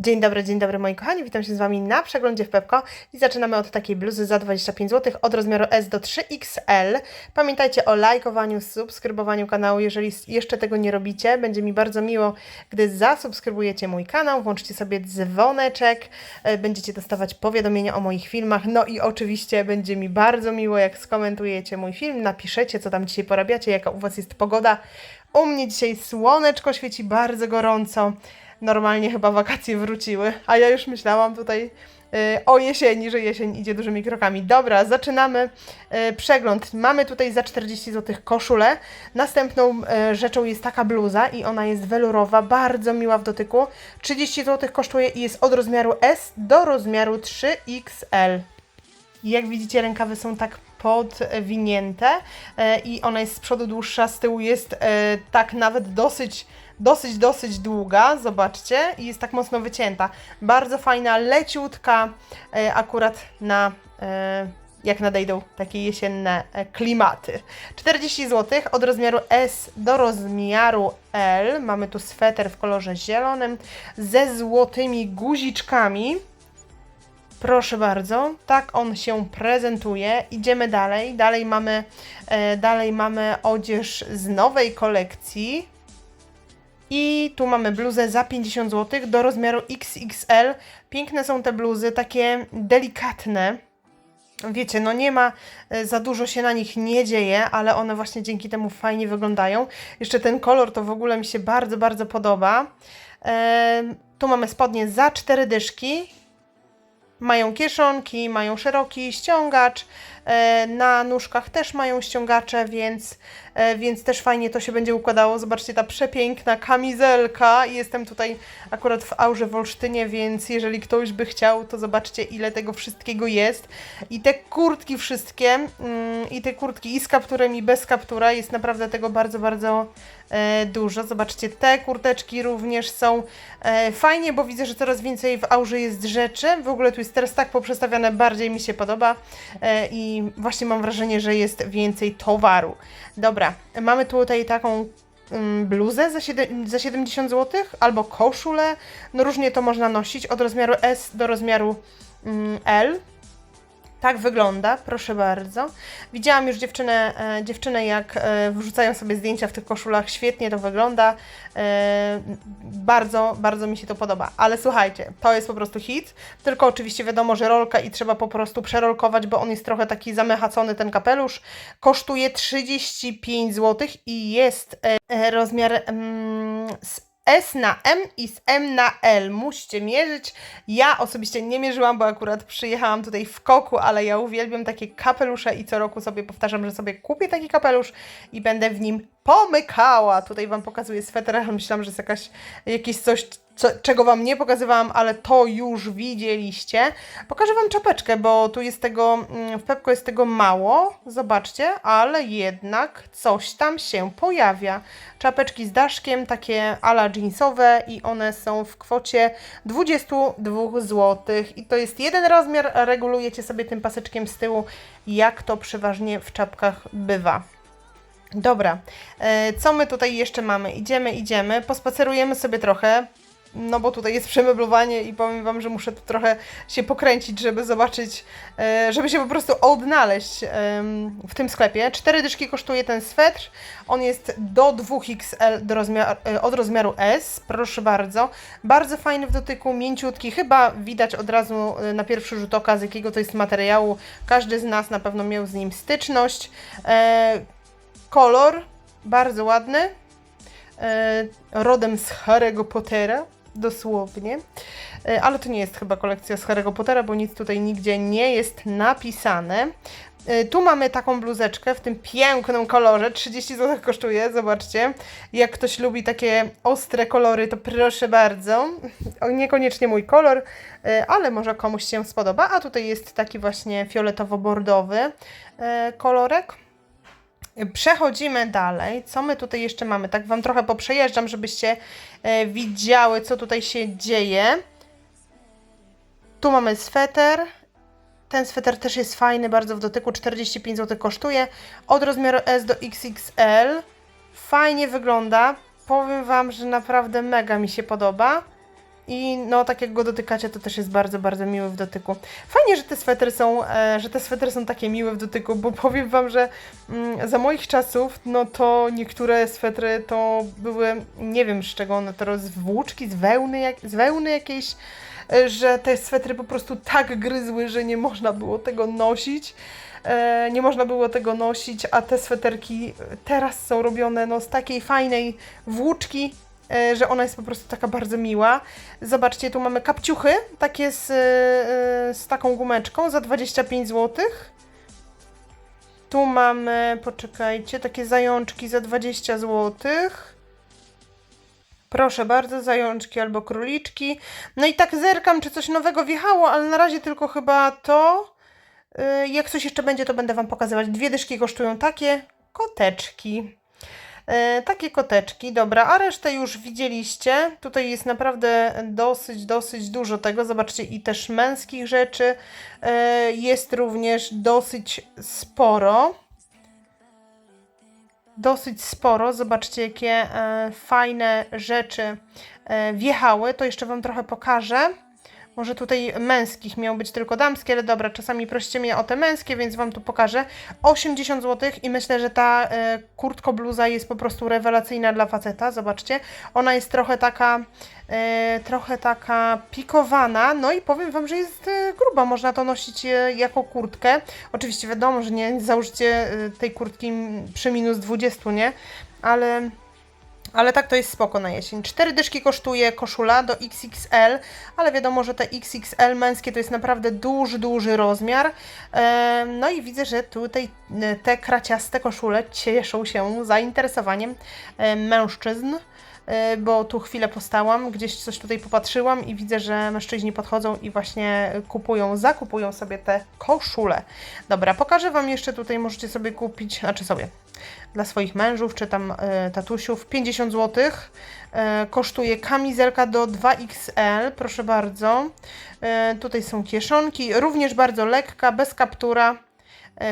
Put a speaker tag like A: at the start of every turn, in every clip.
A: Dzień dobry, dzień dobry moi kochani, witam się z Wami na przeglądzie w Pepko i zaczynamy od takiej bluzy za 25 zł od rozmiaru S do 3XL. Pamiętajcie o lajkowaniu, subskrybowaniu kanału, jeżeli jeszcze tego nie robicie, będzie mi bardzo miło, gdy zasubskrybujecie mój kanał, włączcie sobie dzwoneczek, e, będziecie dostawać powiadomienia o moich filmach, no i oczywiście będzie mi bardzo miło, jak skomentujecie mój film, napiszecie, co tam dzisiaj porabiacie, jaka u Was jest pogoda. U mnie dzisiaj słoneczko świeci bardzo gorąco normalnie chyba wakacje wróciły, a ja już myślałam tutaj y, o jesieni, że jesień idzie dużymi krokami. Dobra, zaczynamy y, przegląd. Mamy tutaj za 40 zł koszulę. Następną y, rzeczą jest taka bluza i ona jest welurowa, bardzo miła w dotyku. 30 zł kosztuje i jest od rozmiaru S do rozmiaru 3XL. Jak widzicie, rękawy są tak podwinięte i ona jest z przodu dłuższa, z tyłu jest tak nawet dosyć, dosyć, dosyć długa, zobaczcie, i jest tak mocno wycięta. Bardzo fajna, leciutka, e, akurat na, e, jak nadejdą takie jesienne e, klimaty. 40 zł od rozmiaru S do rozmiaru L. Mamy tu sweter w kolorze zielonym ze złotymi guziczkami. Proszę bardzo, tak on się prezentuje. Idziemy dalej. Dalej mamy, dalej mamy odzież z nowej kolekcji. I tu mamy bluzę za 50 zł do rozmiaru XXL. Piękne są te bluzy, takie delikatne. Wiecie, no nie ma, e, za dużo się na nich nie dzieje, ale one właśnie dzięki temu fajnie wyglądają. Jeszcze ten kolor to w ogóle mi się bardzo, bardzo podoba. Em, tu mamy spodnie za cztery dyszki. Mają kieszonki, mają szeroki ściągacz, na nóżkach też mają ściągacze, więc, e, więc też fajnie to się będzie układało. Zobaczcie, ta przepiękna kamizelka. Jestem tutaj akurat w Aurze w Olsztynie, więc jeżeli ktoś by chciał, to zobaczcie ile tego wszystkiego jest. I te kurtki wszystkie, mm, i te kurtki i z kapturem i bez kaptura, jest naprawdę tego bardzo, bardzo e, dużo. Zobaczcie, te kurteczki również są e, fajnie, bo widzę, że coraz więcej w aurze jest rzeczy. W ogóle tu jest teraz tak poprzestawiane, bardziej mi się podoba e, i właśnie mam wrażenie, że jest więcej towaru. Dobra, mamy tutaj taką mm, bluzę za, siedem, za 70 zł albo koszulę. No różnie to można nosić od rozmiaru S do rozmiaru mm, L. Tak wygląda, proszę bardzo. Widziałam już dziewczynę, e, dziewczynę jak e, wrzucają sobie zdjęcia w tych koszulach. Świetnie to wygląda. E, bardzo, bardzo mi się to podoba. Ale słuchajcie, to jest po prostu hit. Tylko oczywiście wiadomo, że rolka i trzeba po prostu przerolkować, bo on jest trochę taki zamechacony, ten kapelusz. Kosztuje 35 zł i jest rozmiar mm, z S na M i z M na L. Musicie mierzyć. Ja osobiście nie mierzyłam, bo akurat przyjechałam tutaj w koku, ale ja uwielbiam takie kapelusze i co roku sobie powtarzam, że sobie kupię taki kapelusz i będę w nim pomykała. Tutaj Wam pokazuję sweter, myślałam, że jest jakaś, jakieś coś, co, czego Wam nie pokazywałam, ale to już widzieliście. Pokażę Wam czapeczkę, bo tu jest tego, mm, w Pepko jest tego mało, zobaczcie, ale jednak coś tam się pojawia. Czapeczki z daszkiem, takie ala jeansowe i one są w kwocie 22 zł. I to jest jeden rozmiar, regulujecie sobie tym paseczkiem z tyłu, jak to przeważnie w czapkach bywa. Dobra, e, co my tutaj jeszcze mamy? Idziemy, idziemy, pospacerujemy sobie trochę, no bo tutaj jest przemeblowanie i powiem Wam, że muszę tu trochę się pokręcić, żeby zobaczyć, e, żeby się po prostu odnaleźć w tym sklepie. Cztery dyszki kosztuje ten swetr, on jest do 2XL do rozmiar, e, od rozmiaru S, proszę bardzo. Bardzo fajny w dotyku, mięciutki, chyba widać od razu e, na pierwszy rzut oka z jakiego to jest materiału. Każdy z nas na pewno miał z nim styczność. Kolor bardzo ładny, rodem z Harry'ego Pottera, dosłownie. E, ale to nie jest chyba kolekcja z Harry'ego Pottera, bo nic tutaj nigdzie nie jest napisane. E, Tu mamy taką bluzeczkę w tym pięknym kolorze. 30 zł kosztuje, zobaczcie. Jak ktoś lubi takie ostre kolory, to proszę bardzo. Niekoniecznie mój kolor, e, ale może komuś się spodoba. A tutaj jest taki właśnie fioletowo-bordowy kolorek. Przechodzimy dalej. Co my tutaj jeszcze mamy? Tak Wam trochę poprzejeżdżam, żebyście e, widziały, co tutaj się dzieje. Tu mamy sweter. Ten sweter też jest fajny, bardzo w dotyku. 45 zł kosztuje. Od rozmiaru S do XXL. Fajnie wygląda. Powiem Wam, że naprawdę mega mi się podoba. I no, tak jak go dotykacie, to też jest bardzo, bardzo miły w dotyku. Fajnie, że te swetry są, e, że te swetry są takie miłe w dotyku, bo powiem Wam, że mm, za moich czasów, no to niektóre swetry to były, nie wiem z czego one teraz, z włóczki, z wełny, jak, z wełny jakiejś, e, że te swetry po prostu tak gryzły, że nie można było tego nosić. E, nie można było tego nosić, a te sweterki teraz są robione no, z takiej fajnej włóczki, że ona jest po prostu taka bardzo miła. Zobaczcie, tu mamy kapciuchy, takie z, e, z taką gumeczką za 25 zł. Tu mamy, poczekajcie, takie zajączki za 20 zł. Proszę bardzo, zajączki albo króliczki. No i tak zerkam, czy coś nowego wjechało, ale na razie tylko chyba to. Y, Jak coś jeszcze będzie, to będę Wam pokazywać. Dwie dyszki kosztują takie koteczki. E, takie koteczki, dobra, a resztę już widzieliście. Tutaj jest naprawdę dosyć, dosyć dużo tego. Zobaczcie, i też męskich rzeczy e, jest również dosyć sporo. Dosyć sporo. Zobaczcie, jakie e, fajne rzeczy wjechały. To jeszcze Wam trochę pokażę. Może tutaj męskich miał być tylko damskie, ale dobra, czasami prosicie mnie o te męskie, więc Wam tu pokażę. 80 zł i myślę, że ta e, kurtko bluza jest po prostu rewelacyjna dla faceta, zobaczcie. Ona jest trochę taka, e, trochę taka pikowana, no i powiem Wam, że jest e, gruba, można to nosić e, jako kurtkę. Oczywiście wiadomo, że nie założycie e, tej kurtki przy minus 20, nie? Ale... Ale tak to jest spoko na jesień. Cztery dyszki kosztuje koszula do XXL, ale wiadomo, że te XXL męskie to jest naprawdę duży, duży rozmiar. No i widzę, że tutaj e, te kraciaste koszule cieszą się zainteresowaniem e, mężczyzn. E, Bo tu chwilę postałam, gdzieś coś tutaj popatrzyłam i widzę, że mężczyźni podchodzą i właśnie kupują, zakupują sobie te koszule. Dobra, pokażę Wam jeszcze tutaj, możecie sobie kupić, znaczy sobie, dla swoich mężów czy tam e, tatusiów 50 zł. E, kosztuje kamizelka do 2XL, proszę bardzo. E, tutaj są kieszonki, również bardzo lekka, bez kaptura.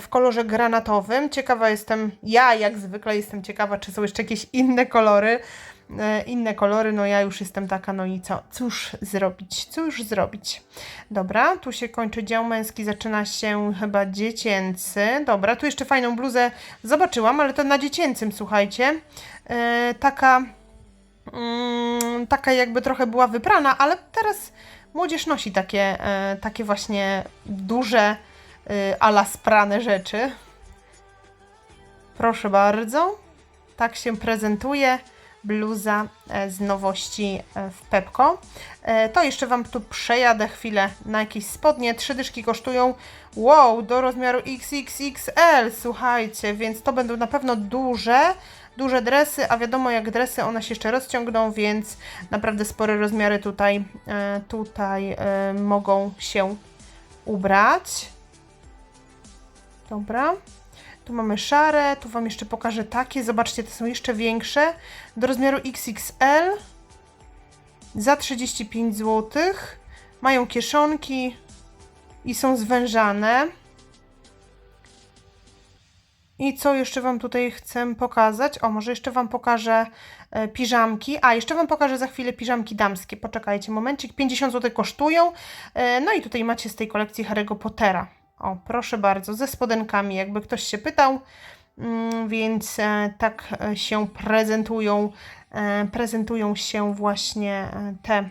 A: W kolorze granatowym. Ciekawa jestem, ja jak zwykle jestem ciekawa, czy są jeszcze jakieś inne kolory. E, Inne kolory, no ja już jestem taka, no i co? Cóż zrobić? Cóż zrobić? Dobra, tu się kończy dział męski, zaczyna się chyba dziecięcy. Dobra, tu jeszcze fajną bluzę zobaczyłam, ale to na dziecięcym, słuchajcie. E, taka, mm, taka jakby trochę była wyprana, ale teraz młodzież nosi takie, e, takie właśnie duże, e, ala sprane rzeczy. Proszę bardzo. Tak się prezentuje bluza e, z nowości e, w Pepko. E, To jeszcze Wam tu przejadę chwilę na jakieś spodnie. Trzy dyszki kosztują, wow, do rozmiaru XXXL, słuchajcie, więc to będą na pewno duże, duże dresy, a wiadomo jak dresy, one się jeszcze rozciągną, więc naprawdę spore rozmiary tutaj, tutaj mogą się ubrać. Dobra. Tu mamy szare, tu Wam jeszcze pokażę takie. Zobaczcie, te są jeszcze większe. Do rozmiaru XXL za 35 zł. Mają kieszonki i są zwężane. I co jeszcze Wam tutaj chcę pokazać? O, może jeszcze Wam pokażę e, piżamki. A, jeszcze Wam pokażę za chwilę piżamki damskie. Poczekajcie, momencik. 50 zł kosztują. E, no i tutaj macie z tej kolekcji Harry'ego Pottera. O, proszę bardzo, ze spodenkami, jakby ktoś się pytał. Mm, Więc e, tak e, się prezentują, e, prezentują się właśnie te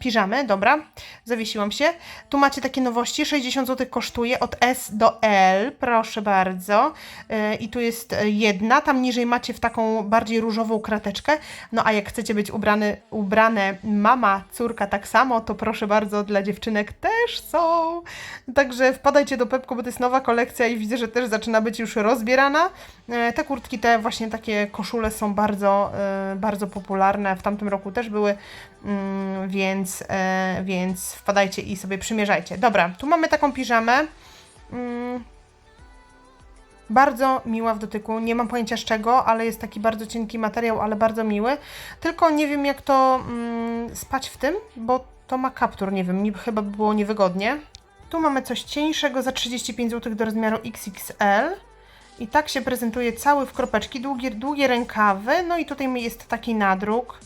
A: piżamy. Dobra, zawiesiłam się. Tu macie takie nowości, 60 zł kosztuje od S do L, proszę bardzo. E, I tu jest jedna, tam niżej macie w taką bardziej różową krateczkę. No a jak chcecie być ubrany, ubrane mama, córka tak samo, to proszę bardzo, dla dziewczynek też są. Także wpadajcie do Pepko, bo to jest nowa kolekcja i widzę, że też zaczyna być już rozbierana. E, Te kurtki, te właśnie takie koszule są bardzo, bardzo popularne. W tamtym roku też były, mm, więc, e, więc wpadajcie i sobie przymierzajcie. Dobra, tu mamy taką piżamę. Mm, Bardzo miła w dotyku, nie mam pojęcia z czego, ale jest taki bardzo cienki materiał, ale bardzo miły. Tylko nie wiem jak to mm, spać w tym, bo to ma kaptur, nie wiem, chyba by było niewygodnie. Tu mamy coś cieńszego za 35 zł do rozmiaru XXL. I tak się prezentuje cały w kropeczki, długie, długie rękawy. No i tutaj jest taki nadruk.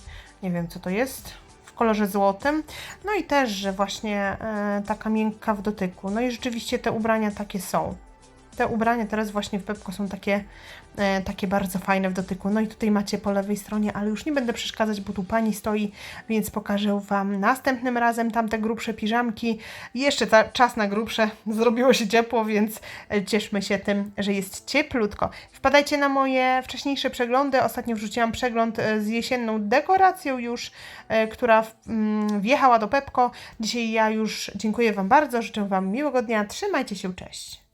A: Nie wiem co to jest. Kolorze złotym. No i też, że właśnie e, taka miękka w dotyku. No i rzeczywiście te ubrania takie są. Te ubrania teraz właśnie w Pepko są takie, e, takie bardzo fajne w dotyku. No i tutaj macie po lewej stronie, ale już nie będę przeszkadzać, bo tu pani stoi, więc pokażę Wam następnym razem tamte grubsze piżamki. Jeszcze ta, czas na grubsze, zrobiło się ciepło, więc e, cieszmy się tym, że jest cieplutko. Wpadajcie na moje wcześniejsze przeglądy. Ostatnio wrzuciłam przegląd e, z jesienną dekoracją już, e, która w- mm, wjechała do Pepko. Dzisiaj ja już dziękuję Wam bardzo, życzę Wam miłego dnia, trzymajcie się, cześć.